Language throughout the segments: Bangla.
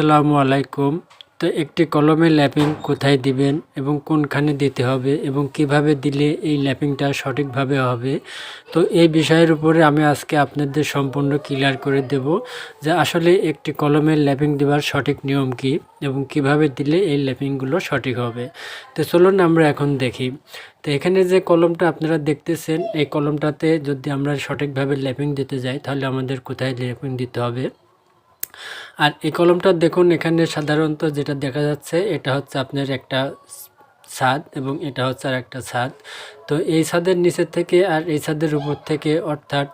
আসসালামু আলাইকুম। তো একটি কলমে ল্যাপিং কোথায় দিবেন এবং কোনখানে দিতে হবে এবং কীভাবে দিলে এই ল্যাপিংটা সঠিকভাবে হবে? তো এই বিষয়ের উপরে আমি আজকে আপনাদের সম্পূর্ণ ক্লিয়ার করে দেব যে আসলে একটি কলমের ল্যাপিং দেওয়ার সঠিক নিয়ম কি এবং কীভাবে দিলে এই ল্যাপিংগুলো সঠিক হবে। তো চলুন আমরা এখন দেখি। তো এখানে যে কলমটা আপনারা দেখতেছেন, এই কলমটাতে যদি আমরা সঠিকভাবে ল্যাপিং দিতে যাই তাহলে আমাদের কোথায় ল্যাপিং দিতে হবে? আর এই কলমটা দেখুন এখানে সাধারণত যেটা দেখা যাচ্ছে এটা হচ্ছে আপনার একটা ছাদ এবং এটা হচ্ছে আর একটা ছাদ। তো এই ছাদের নিচের থেকে আর এই ছাদের উপর থেকে অর্থাৎ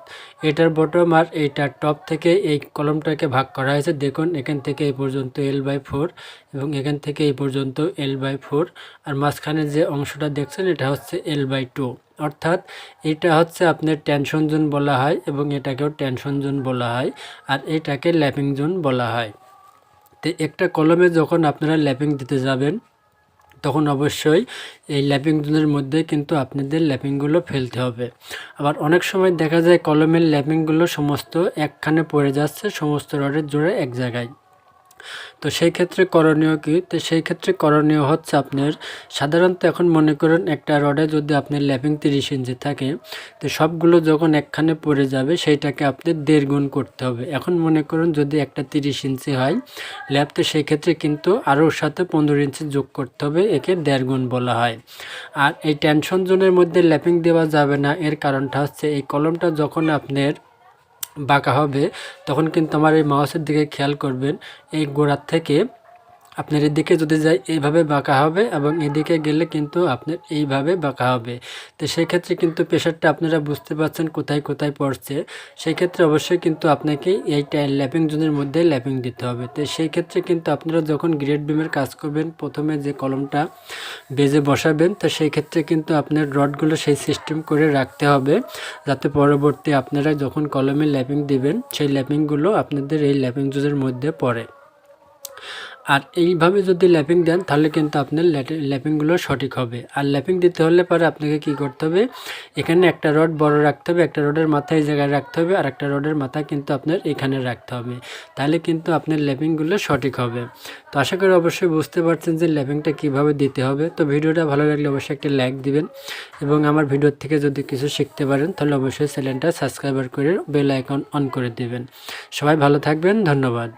এটার বটম আর এইটার টপ থেকে এই কলমটাকে ভাগ করা হয়েছে। দেখুন, এখান থেকে এই পর্যন্ত এল বাই ফোর এবং এখান থেকে এই পর্যন্ত এল বাই ফোর আর মাঝখানে যে অংশটা দেখছেন, এটা হচ্ছে এল বাই টু অর্থাৎ এটা হচ্ছে আপনার টেনশন জোন বলা হয় এবং এটাকেও টেনশন জোন বলা হয় আর এটাকে ল্যাপিং জোন বলা হয়। তো একটা কলমে যখন আপনারা ল্যাপিং দিতে যাবেন তখন অবশ্যই এই ল্যাপিং জোনের মধ্যে কিন্তু আপনাদের ল্যাপিংগুলো ফেলতে হবে। আবার অনেক সময় দেখা যায় কলমের ল্যাপিংগুলো সমস্ত একখানে পড়ে যাচ্ছে, সমস্ত রডের জোরে এক জায়গায়। তো সেই ক্ষেত্রে করণীয় কি? তো সেই ক্ষেত্রে করণীয় হচ্ছে আপনার সাধারণত এখন মনে করেন একটা রডে যদি আপনার ল্যাপিং তিরিশ ইঞ্চি থাকে, তো সবগুলো যখন একখানে পড়ে যাবে সেইটাকে আপনি দেড় গুণ করতে হবে। এখন মনে করুন যদি একটা তিরিশ ইঞ্চি হয়, ল্যাপ তো সেই ক্ষেত্রে কিন্তু আরও সাথে পনেরো ইঞ্চি যোগ করতে হবে, একে দেড় গুণ বলা হয়। আর এই টেনশন জোনের মধ্যে ল্যাপিং দেওয়া যাবে না, এর কারণটা হচ্ছে এই কলমটা যখন আপনার বাঁকা হবে তখন কিন্তু আমার এই মাউসের দিকে খেয়াল করবেন এই গোড়ার থেকে আপনার এদিকে যদি যাই, এইভাবে বাঁকা হবে এবং এদিকে গেলে কিন্তু আপনার এইভাবে বাঁকা হবে। তো সেক্ষেত্রে কিন্তু প্রেশারটা আপনারা বুঝতে পারছেন কোথায় কোথায় পড়ছে। সেই ক্ষেত্রে অবশ্যই কিন্তু আপনাকে এই ল্যাপিং জোনের মধ্যে ল্যাপিং দিতে হবে। তো সেই ক্ষেত্রে কিন্তু আপনারা যখন গ্রেড বিমের কাজ করবেন, প্রথমে যে কলমটা বেজে বসাবেন, তো সেই ক্ষেত্রে কিন্তু আপনার রডগুলো সেই সিস্টেম করে রাখতে হবে। যাতে পরবর্তী আপনারা যখন কলমে ল্যাপিং দিবেন, সেই ল্যাপিংগুলো আপনাদের এই ল্যাপিং জোনের মধ্যে পড়ে। আর এইভাবে যদি ল্যাপিং দেন, তাহলে কিন্তু আপনার ল্যাপিংগুলো সঠিক হবে। আর ল্যাপিং দিতে হলে পরে আপনাকে কি করতে হবে? এখানে একটা রড বড় রাখতে হবে, একটা রডের মাথায় এই জায়গায় রাখতে হবে, আর একটা রডের মাথা কিন্তু আপনার এখানে রাখতে হবে। তাহলে কিন্তু আপনার ল্যাপিংগুলো সঠিক হবে। তো আশা করি অবশ্যই বুঝতে পারছেন যে ল্যাপিংটা কীভাবে দিতে হবে। তো ভিডিওটা ভালো লাগলে অবশ্যই একটা লাইক দিবেন এবং আমার ভিডিওর থেকে যদি কিছু শিখতে পারেন, তাহলে অবশ্যই চ্যানেলটা সাবস্ক্রাইবার করে বেল আইকন অন করে দেবেন। সবাই ভালো থাকবেন, ধন্যবাদ।